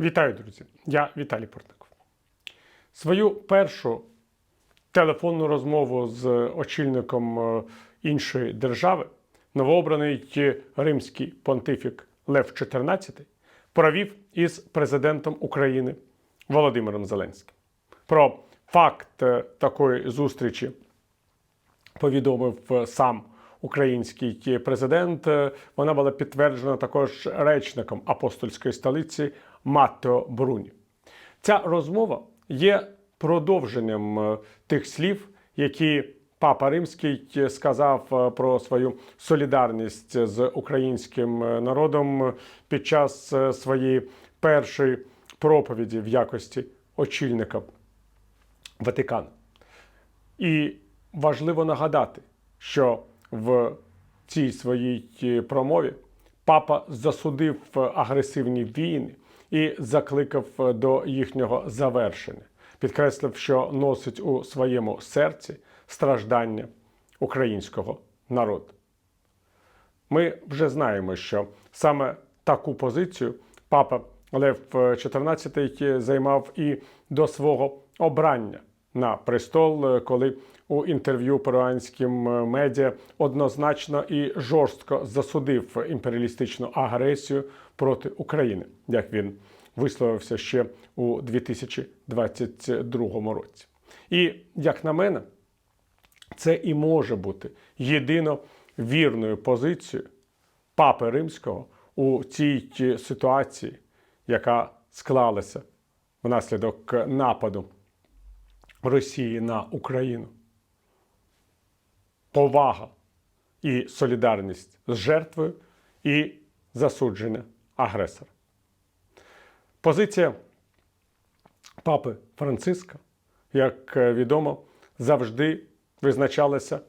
Вітаю, друзі! Я Віталій Портников. Свою першу телефонну розмову з очільником е, іншої держави новообраний римський понтифік Лев XIV провів із президентом України Володимиром Зеленським. Про факт е, такої зустрічі повідомив е, сам український президент. Е, Вона була підтверджена також речником апостольської столиці Маттео Бруні. Ця розмова є продовженням е, тих слів, які Папа Римський сказав е, про свою солідарність з українським народом під час своєї першої проповіді в якості очільника Ватикану. І важливо нагадати, що в цій своїй е, промові папа засудив е, агресивні війни і закликав е, до їхнього завершення, підкреслив, що носить у своєму серці страждання українського народу. Ми вже знаємо, що саме таку позицію папа Лев XIV займав і до свого обрання на престол, коли у інтерв'ю перуанським медіа однозначно і жорстко засудив імперіалістичну агресію проти України, як він висловився ще у 2022 році. І як на мене, це і може бути єдино вірною позицією Папи Римського у цій ситуації, яка склалася внаслідок нападу Росії на Україну. Повага і солідарність з жертвою і засудження агресора. Позиція папи Франциска, як е, відомо, завжди визначалася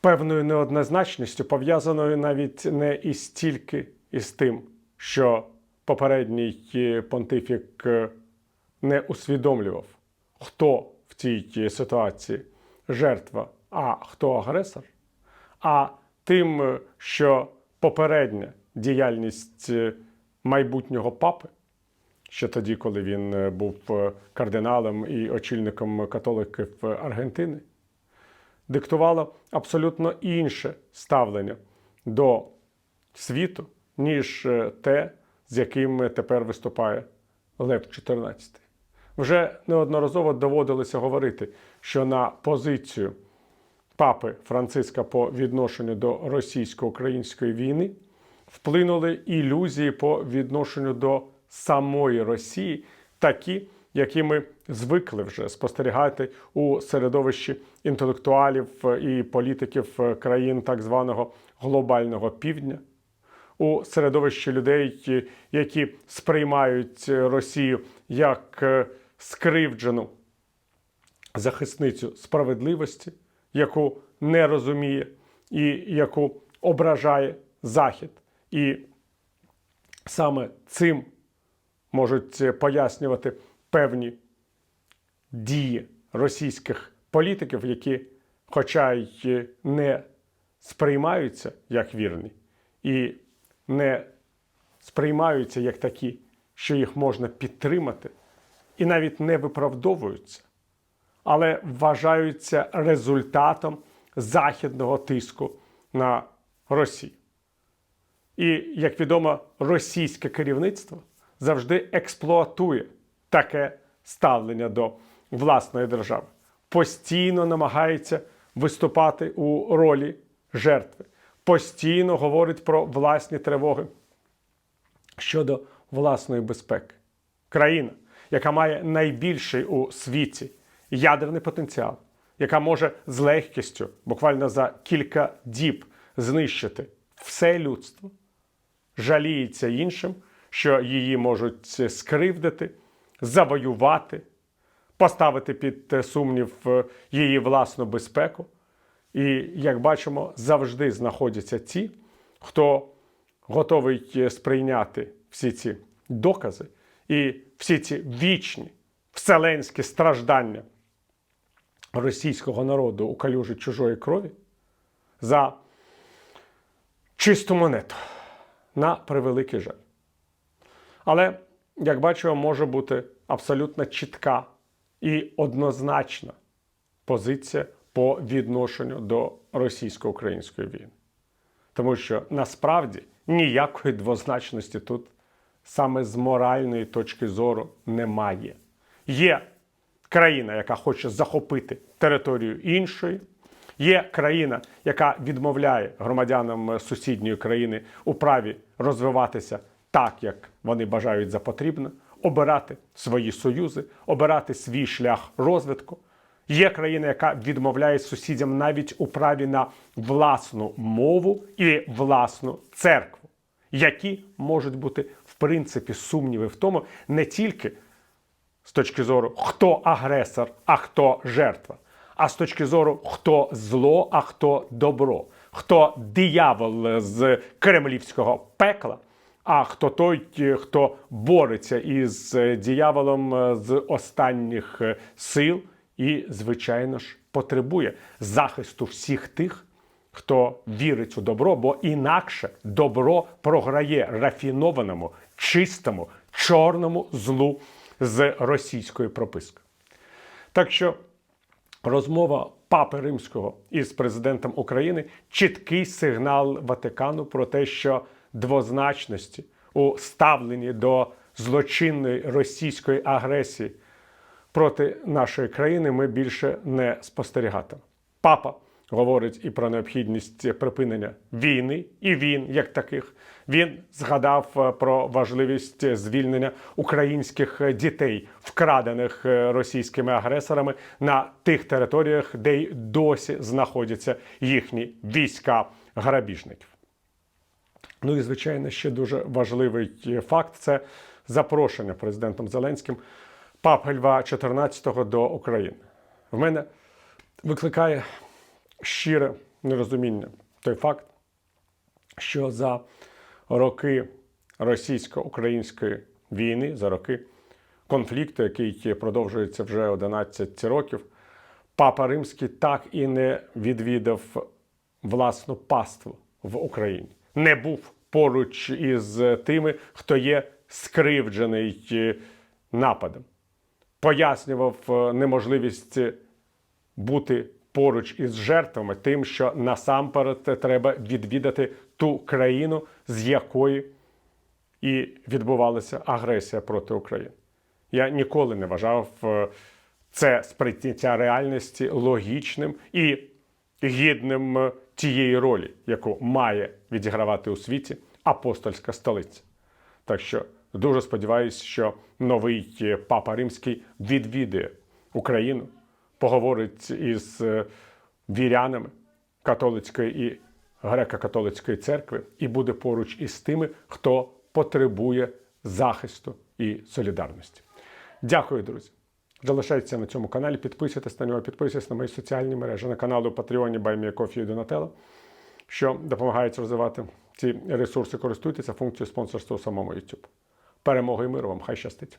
певною неоднозначністю, пов'язаною навіть не і стільки із тим, що попередній е, понтифік е, не усвідомлював, хто в цій ситуації жертва, а хто агресор, а тим, що попередня діяльність е, майбутнього папи, ще тоді, коли він е, був е, кардиналом і очільником католиків Аргентини, диктувало абсолютно інше ставлення до світу, ніж те, з яким тепер виступає Лев XIV. Вже неодноразово доводилося говорити, що на позицію папи Франциска по відношенню до російсько-української війни вплинули ілюзії по відношенню до самої Росії, такі, які ми звикли вже спостерігати у середовищі інтелектуалів і політиків країн так званого глобального півдня, у середовищі людей, які сприймають Росію як е, скривджену захисницю справедливості, яку не розуміє і яку ображає Захід. І саме цим можуть пояснювати певні дії російських політиків, які, хоча й не сприймаються як вірні, і не сприймаються як такі, що їх можна підтримати, і навіть не виправдовуються, але вважаються результатом західного тиску на Росію. І, як відомо, російське керівництво завжди експлуатує таке ставлення до власної держави, постійно намагається виступати у ролі жертви, постійно говорить про власні тривоги щодо власної безпеки. Країна, яка має найбільший у світі ядерний потенціал, яка може з легкістю, буквально за кілька діб, знищити все людство, жаліється іншим, що її можуть скривдити, завоювати, поставити під сумнів е, її власну безпеку. І, як бачимо, завжди знаходяться ті, хто готовий е, сприйняти всі ці докази і всі ці вічні вселенські страждання російського народу у калюжі чужої крові за чисту монету на превеликий жаль. Але як бачимо, може бути абсолютно чітка і однозначна позиція по відношенню до російсько-української війни. Тому що насправді ніякої двозначності тут саме з моральної точки зору немає. Є країна, яка хоче захопити територію іншої. Є країна, яка відмовляє громадянам сусідньої країни у праві розвиватися так, як вони бажають за потрібне, обирати свої союзи, обирати свій шлях розвитку. Є країна, яка відмовляє сусідям навіть у праві на власну мову і власну церкву, які можуть бути в принципі сумніви в тому, не тільки з точки зору, хто агресор, а хто жертва, а з точки зору, хто зло, а хто добро, хто диявол з кремлівського пекла, а хто той, хто бореться із дияволом е, з останніх е, сил і, звичайно ж, потребує захисту всіх тих, хто вірить у добро, бо інакше добро програє рафінованому, чистому, чорному злу з російською пропискою. Так що розмова Папи Римського із президентом України чіткий сигнал Ватикану про те, що двозначності у ставленні до злочинної російської агресії проти нашої країни ми більше не спостерігатимемо. Папа говорить і про необхідність припинення війни, і він, як таких, він згадав е, про важливість звільнення українських дітей, вкрадених е, російськими агресорами на тих територіях, де й досі знаходяться їхні війська грабіжників. Ну і звичайно, ще дуже важливий факт це запрошення президентом Зеленським папи Льва XIV до України. В мене викликає щире нерозуміння. Той факт, що за роки російсько-української війни, за роки конфлікту, який продовжується вже 11 років, папа Римський так і не відвідав власну паству в Україні, не був поруч із тими, хто є скривджений е, нападом, пояснював е, неможливість бути поруч із жертвами, тим, що насамперед треба відвідати ту країну, з якої і відбувалася агресія проти України. Я ніколи не вважав е, це сприйняття реальності логічним і гідним е, тієї ролі, яку має відігравати у світі апостольська столиця. Так що дуже сподіваюся, що новий е, папа римський відвідає Україну, поговорить із е, вірянами католицької і греко-католицької церкви і буде поруч із тими, хто потребує захисту і солідарності. Дякую, друзі. Залишайтеся на цьому каналі, підписуйтесь на нього, підписуйтесь на мої соціальні мережі, на канал у Патреоні Байміякофі і Донателло, що допомагають розвивати ці ресурси, користуйтеся функцією спонсорства у самому YouTube. Перемоги і миру вам! Хай щастить!